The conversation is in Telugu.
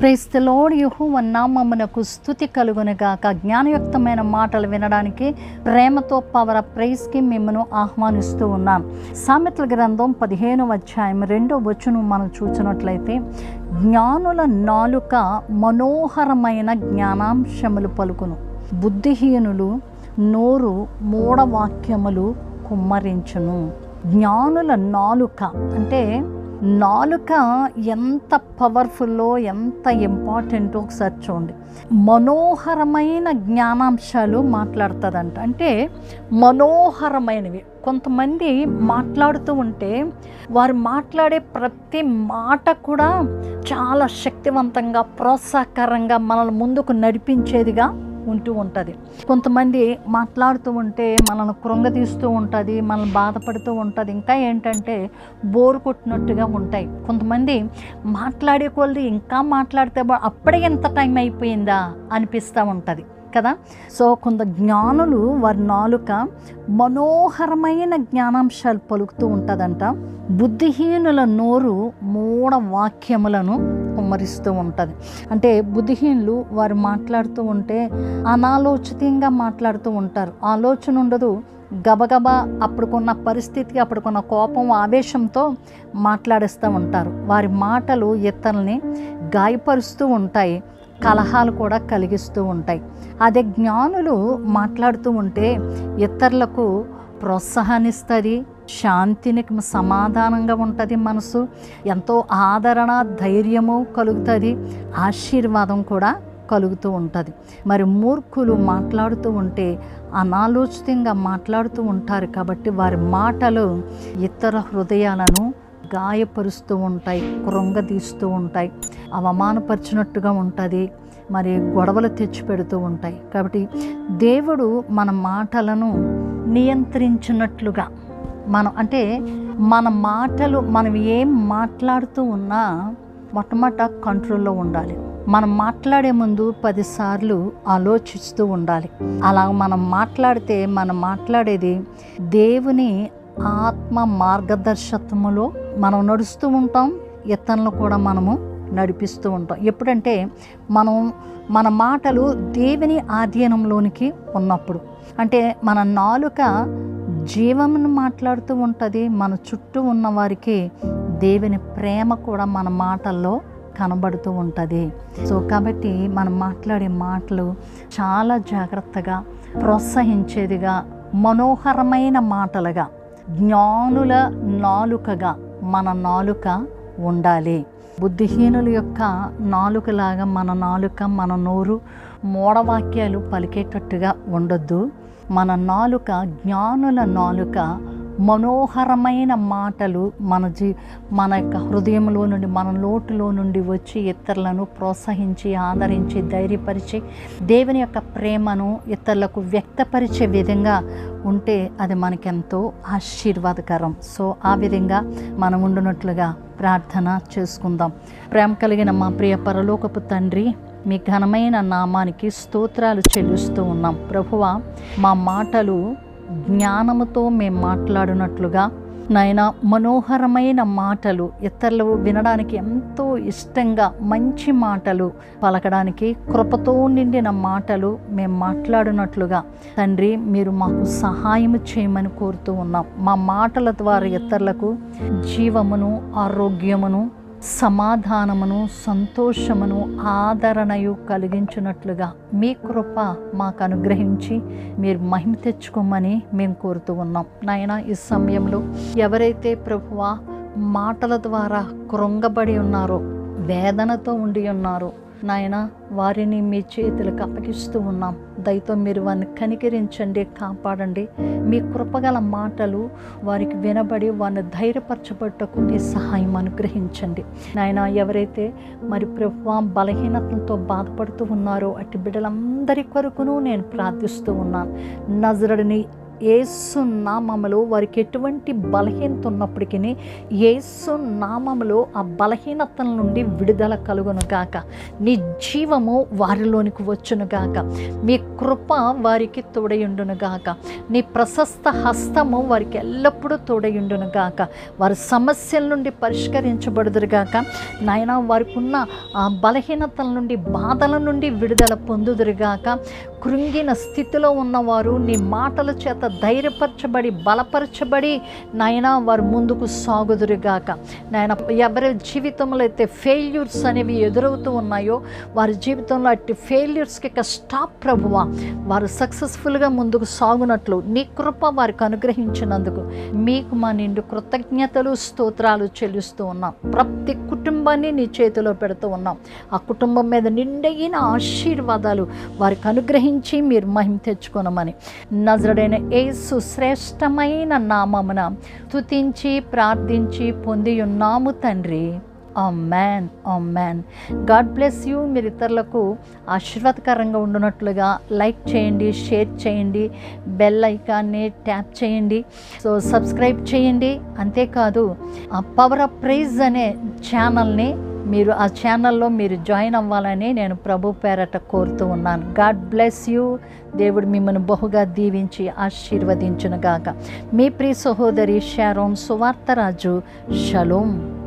ప్రేస్తలోడ్ యహోవ నామమునకు స్థుతి కలుగునుగాక జ్ఞానయుక్తమైన మాటలు వినడానికి ప్రేమతో పవర ప్రైజ్కి మిమ్మను ఆహ్వానిస్తూ ఉన్నాం. సామెతల గ్రంథం పదిహేను అధ్యాయం రెండో వచ్చును మనం చూసినట్లయితే జ్ఞానుల నాలుక మనోహరమైన జ్ఞానాంశములు పలుకును. బుద్ధిహీనులు నోరు మూఢవాక్యములు కుమ్మరించును. జ్ఞానుల నాలుక అంటే నాలుక ఎంత పవర్ఫుల్లో ఎంత ఇంపార్టెంటో ఒకసారి చూడండి. మనోహరమైన జ్ఞానాంశాలు మాట్లాడుతుందంట. అంటే మనోహరమైనవి. కొంతమంది మాట్లాడుతూ ఉంటే వారు మాట్లాడే ప్రతి మాట కూడా చాలా శక్తివంతంగా ప్రోత్సాహకరంగా మనల్ని ముందుకు నడిపించేదిగా ఉంటూ ఉంటుంది. కొంతమంది మాట్లాడుతూ ఉంటే మనల్ని కృంగతీస్తూ ఉంటుంది మనల్ని బాధపడుతూ ఉంటుంది. ఇంకా ఏంటంటే బోరు కొట్టినట్టుగా ఉంటాయి. కొంతమంది మాట్లాడే కొలది ఇంకా మాట్లాడితే అప్పుడే ఎంత టైం అయిపోయిందా అనిపిస్తూ ఉంటుంది. కదా? సో కొంత జ్ఞానులు వారి నాలుక మనోహరమైన జ్ఞానాంశాలు పలుకుతూ ఉంటుందంట. బుద్ధిహీనుల నోరు మూఢ వాక్యములను కుమ్మరిస్తూ ఉంటుంది. అంటే బుద్ధిహీనులు వారు మాట్లాడుతూ ఉంటే అనాలోచితంగా మాట్లాడుతూ ఉంటారు. ఆలోచన ఉండదు. గబగబా అప్పుడుకున్న పరిస్థితికి అప్పుడుకున్న కోపం ఆవేశంతో మాట్లాడిస్తూ ఉంటారు. వారి మాటలు ఇతరుల్ని గాయపరుస్తూ ఉంటాయి. కలహాలు కూడా కలిగిస్తూ ఉంటాయి. అదే జ్ఞానులు మాట్లాడుతూ ఉంటే ఇతరులకు ప్రోత్సాహాన్నిస్తుంది శాంతిని సమాధానంగా ఉంటుంది మనసు ఎంతో ఆదరణ ధైర్యము కలుగుతుంది ఆశీర్వాదం కూడా కలుగుతూ ఉంటుంది. మరి మూర్ఖులు మాట్లాడుతూ ఉంటే అనాలోచితంగా మాట్లాడుతూ ఉంటారు కాబట్టి వారి మాటలు ఇతర హృదయాలను గాయపరుస్తూ ఉంటాయి కృంగదీస్తూ ఉంటాయి అవమానపరిచినట్టుగా ఉంటుంది మరి గొడవలు తెచ్చిపెడుతూ ఉంటాయి. కాబట్టి దేవుడు మన మాటలను నియంత్రించినట్లుగా మనం అంటే మన మాటలు మనం ఏం మాట్లాడుతూ ఉన్నా మొట్టమొదట కంట్రోల్లో ఉండాలి. మనం మాట్లాడే ముందు పదిసార్లు ఆలోచిస్తూ ఉండాలి. అలా మనం మాట్లాడితే మనం మాట్లాడేది దేవుని ఆత్మ మార్గదర్శత్వములో మనం నడుస్తూ ఉంటాం ఇతరులను కూడా మనము నడిపిస్తూ ఉంటాం. ఎప్పుడంటే మనం మన మాటలు దేవుని ఆధీనంలోనికి ఉన్నప్పుడు. అంటే మన నాలుక జీవంను మాట్లాడుతూ ఉంటుంది మన చుట్టూ ఉన్న వారికి దేవుని ప్రేమ కూడా మన మాటల్లో కనబడుతూ ఉంటుంది. సో కాబట్టి మనం మాట్లాడే మాటలు చాలా జాగ్రత్తగా ప్రోత్సహించేదిగా మనోహరమైన మాటలుగా జ్ఞానుల నాలుకగా మన నాలుక ఉండాలి. బుద్ధిహీనుల యొక్క నాలుకలాగా మన నాలుక మన నోరు మూఢవాక్యాలు పలికేటట్టుగా ఉండొద్దు. మన నాలుక జ్ఞానుల నాలుక మనోహరమైన మాటలు మన జీ మన యొక్క హృదయంలో నుండి మన లోటులో నుండి వచ్చి ఇతరులను ప్రోత్సహించి ఆదరించి ధైర్యపరిచి దేవుని యొక్క ప్రేమను ఇతరులకు వ్యక్తపరిచే విధంగా ఉంటే అది మనకెంతో ఆశీర్వాదకరం. సో ఆ విధంగా మనం ఉండునట్లుగా ప్రార్థన చేసుకుందాం. ప్రేమ కలిగిన మా ప్రియ పరలోకపు తండ్రి మీ ఘనమైన నామానికి స్తోత్రాలు చెల్లిస్తూ ఉన్నాం. ప్రభువ మా మాటలు జ్ఞానముతో మేము మాట్లాడినట్లుగా నాయన మనోహరమైన మాటలు ఇతరులు వినడానికి ఎంతో ఇష్టంగా మంచి మాటలు పలకడానికి కృపతో నిండిన మాటలు మేము మాట్లాడినట్లుగా. తండ్రి మీరు మాకు సహాయం చేయమని కోరుతూ ఉన్నాం. మా మాటల ద్వారా ఇతరులకు జీవమును ఆరోగ్యమును సమాధానమును సంతోషమును ఆదరణయు కలిగించినట్లుగా మీ కృప మాకు అనుగ్రహించి మీరు మహిమ తెచ్చుకోమని మేము కోరుతూ ఉన్నాం. నాయన ఈ సమయంలో ఎవరైతే ప్రభువా మాటల ద్వారా కృంగబడి ఉన్నారో వేదనతో ఉండి ఉన్నారో నాయన వారిని మీ చేతులకు అప్పగిస్తూ ఉన్నాం. దయతో మీరు వారిని కనికరించండి కాపాడండి. మీ కృపగల మాటలు వారికి వినబడి వారిని ధైర్యపరచబట్టకు మీ సహాయం అనుగ్రహించండి. నాయన ఎవరైతే మరి ప్రభు బలహీనతలతో బాధపడుతూ ఉన్నారో అట్టి బిడ్డలందరి కొరకును నేను ప్రార్థిస్తూ ఉన్నాను. నజరుడిని ఏసు నామములో వారికి ఎటువంటి బలహీనత ఉన్నప్పటికీ ఏసు నామములో ఆ బలహీనతల నుండి విడుదల కలుగును గాక. నీ జీవము వారిలోనికి వచ్చును గాక. మీ కృప వారికి తోడయుండును గాక. నీ ప్రశస్త హస్తము వారికి ఎల్లప్పుడూ తోడయుండును గాక. వారి సమస్యల నుండి పరిష్కరించబడుదురు గాక. నాయన వారికి ఉన్న ఆ బలహీనతల నుండి బాధల నుండి విడుదల పొందుదురుగాక కృంగిన స్థితిలో ఉన్నవారు నీ మాటల చేత ధైర్యపరచబడి బలపరచబడి నాయన వారు ముందుకు సాగుదురుగాక. నాయన ఎవరి జీవితంలో అయితే ఫెయిల్యూర్స్ అనేవి ఎదురవుతూ ఉన్నాయో వారి జీవితంలో అట్టి ఫెయిల్యూర్స్కి ఇక స్టాప్ ప్రభువ. వారు సక్సెస్ఫుల్గా ముందుకు సాగునట్లు నీ కృప వారికి అనుగ్రహించినందుకు మీకు మా నిండు కృతజ్ఞతలు స్తోత్రాలు చెల్లిస్తూ ఉన్నాం. ప్రతి కుటుంబాన్ని నీ చేతిలో పెడుతూ ఉన్నాం. ఆ కుటుంబం మీద నిండైన ఆశీర్వాదాలు వారికి అనుగ్రహించి మీరు మహిమ తెచ్చుకోనమని. నజరుడైన యేసు శ్రేష్టమైన నామమున తుతించి ప్రార్థించి పొంది ఉన్నాము తండ్రి. మ్యాన్ ఆ మ్యాన్ గాడ్ బ్లెస్ యూ. మీరు ఇతరులకు ఆశీర్వాదకరంగా ఉండునట్లుగా లైక్ చేయండి షేర్ చేయండి బెల్ ఐకాన్ని ట్యాప్ చేయండి. సో సబ్స్క్రైబ్ చేయండి. అంతేకాదు పవర్ ఆఫ్ ప్రైజ్ అనే ఛానల్ని మీరు ఆ ఛానల్లో మీరు జాయిన్ అవ్వాలని నేను ప్రభు పేరట కోరుతూ ఉన్నాను. గాడ్ బ్లెస్ యూ దేవుడు మిమ్మల్ని బహుగా దీవించి ఆశీర్వదించునుగాక. మీ ప్రియ సహోదరి షారోన్ సువార్తరాజు షలోం.